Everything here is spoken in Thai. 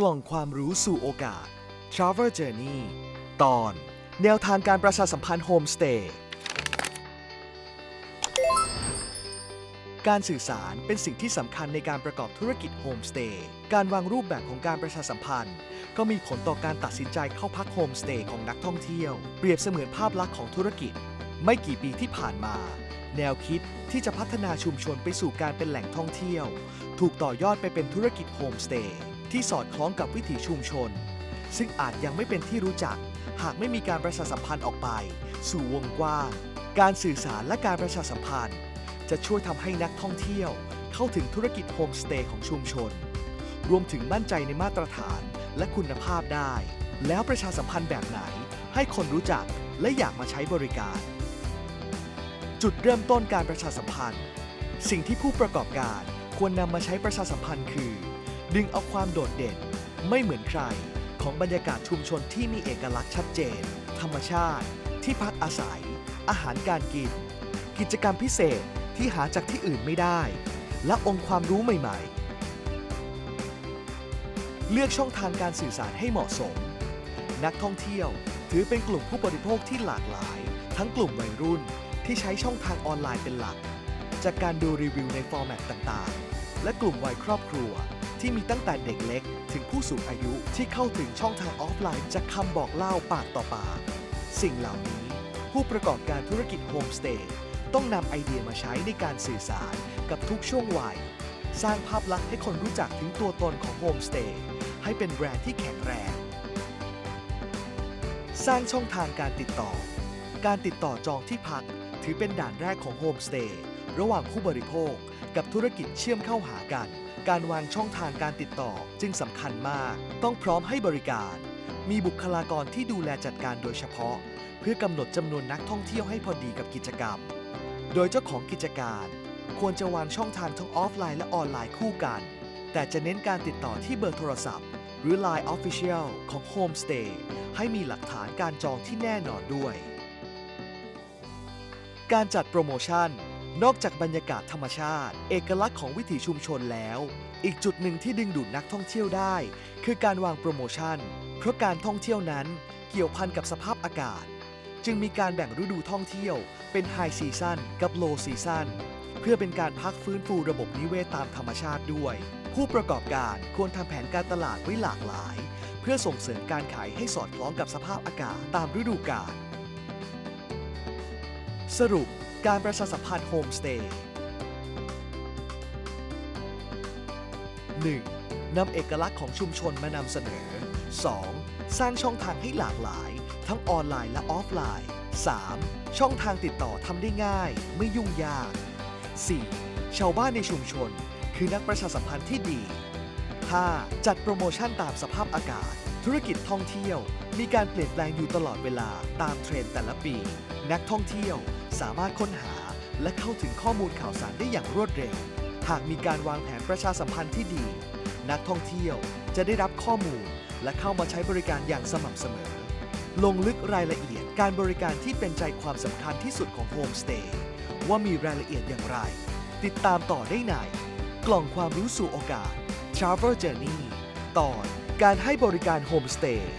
กล่องความรู้สู่โอกาส Travel Journey ตอน แนวทางการประชาสัมพันธ์โฮมสเตย์ การสื่อสารเป็นสิ่งที่สำคัญในการประกอบธุรกิจโฮมสเตย์ การวางรูปแบบของการประชาสัมพันธ์ ก็มีผลต่อการตัดสินใจเข้าพักโฮมสเตย์ของนักท่องเที่ยว เปรียบเสมือนภาพลักษณ์ของธุรกิจ ไม่กี่ปีที่ผ่านมา แนวคิดที่จะพัฒนาชุมชนไปสู่การเป็นแหล่งท่องเที่ยว ถูกต่อยอดไปเป็นธุรกิจโฮมสเตย์ ที่สอดคล้องกับวิถีชุมชน ซึ่งอาจยังไม่เป็นที่รู้จัก หากไม่มีการประชาสัมพันธ์ออกไป สู่วงกว้างการสื่อสารและการประชาสัมพันธ์ จะช่วยทำให้นักท่องเที่ยว เข้าถึงธุรกิจโฮมสเตย์ของชุมชน รวมถึงมั่นใจในมาตรฐานและคุณภาพได้ แล้วประชาสัมพันธ์แบบไหน ให้คนรู้จักและอยากมาใช้บริการ จุดเริ่มต้นการประชาสัมพันธ์ สิ่งที่ผู้ประกอบการควรนำมาใช้ประชาสัมพันธ์คือ ดึงเอาความโดดเด่น ไม่เหมือนใคร ของบรรยากาศชุมชนที่มีเอกลักษณ์ชัดเจน ธรรมชาติ ที่พักอาศัย อาหารการกิน กิจกรรมพิเศษที่หาจากที่อื่นไม่ได้ และองค์ความรู้ใหม่ ๆ เลือกช่องทางการสื่อสารให้เหมาะสม นักท่องเที่ยวถือเป็นกลุ่มผู้บริโภคที่หลากหลาย ทั้งกลุ่มวัยรุ่นที่ใช้ช่องทางออนไลน์เป็นหลัก จากการดูรีวิวในฟอร์แมตต่างๆ และกลุ่มวัยครอบครัว ที่มีตั้งแต่เด็กเล็ก ถึงผู้สูงอายุที่เข้าถึงช่องทางออฟไลน์จากคำบอกเล่าปากต่อปาก สิ่งเหล่านี้ ผู้ประกอบการธุรกิจโฮมสเตย์ต้องนำไอเดียมาใช้ในการสื่อสารกับทุกช่วงวัย สร้างภาพลักษณ์ให้คนรู้จักถึงตัวตนของโฮมสเตย์ให้เป็นแบรนด์ที่แข็งแรง สร้างช่องทางการติดต่อ การติดต่อจองที่พัก ถือเป็นด่านแรกของโฮมสเตย์ระหว่างผู้บริโภคกับธุรกิจเชื่อมเข้าหากัน การวางช่องทางการติดต่อจึงสำคัญมาก ต้องพร้อมให้บริการ มีบุคลากรที่ดูแลจัดการโดยเฉพาะ เพื่อกำหนดจำนวนนักท่องเที่ยวให้พอดีกับกิจกรรม โดยเจ้าของกิจการ ควรจะวางช่องทางทั้งออฟไลน์และออนไลน์คู่กัน แต่จะเน้นการติดต่อที่เบอร์โทรศัพท์ หรือ Line Official ของ Homestay ให้มีหลักฐานการจองที่แน่นอนด้วย การจัดโปรโมชั่น นอกจากบรรยากาศธรรมชาติ เอกลักษณ์ของวิถีชุมชนแล้ว อีกจุดหนึ่งที่ดึงดูดนักท่องเที่ยวได้ คือการวางโปรโมชั่น เพราะการท่องเที่ยวนั้นเกี่ยวพันกับสภาพอากาศ จึงมีการแบ่งฤดูท่องเที่ยวเป็นไฮซีซันกับโลซีซันเพื่อเป็นการพักฟื้นฟูระบบนิเวศตามธรรมชาติด้วย ผู้ประกอบการควรทำแผนการตลาดไว้หลากหลาย เพื่อส่งเสริมการขายให้สอดคล้องกับสภาพอากาศตามฤดูกาลสรุป การประชาสัมพันธ์โฮมสเตย์ 1. นำเอกลักษณ์ของชุมชนมานำเสนอ 2. สร้างช่องทางให้หลากหลาย ทั้งออนไลน์และออฟไลน์ 3. ช่องทางติดต่อทำได้ง่าย ไม่ยุ่งยาก 4. ชาวบ้านในชุมชน คือนักประชาสัมพันธ์ที่ดี 5. จัดโปรโมชั่นตามสภาพอากาศ ธุรกิจท่องเที่ยว มีการเปลี่ยนแปลงอยู่ตลอดเวลาตามเทรนด์แต่ละปี นักท่องเที่ยว สามารถค้นหา และเข้าถึงข้อมูลข่าวสารได้อย่างรวดเร็ว หากมีการวางแผนประชาสัมพันธ์ที่ดี นักท่องเที่ยวจะได้รับข้อมูล และเข้ามาใช้บริการอย่างสม่ำเสมอ ลงลึกรายละเอียดการบริการที่เป็นใจความสำคัญที่สุดของโฮมสเตย์ว่ามีรายละเอียดอย่างไร ติดตามต่อได้ในกล่องความรู้สู่โอกาส Travel Journey ตอนการให้บริการโฮมสเตย์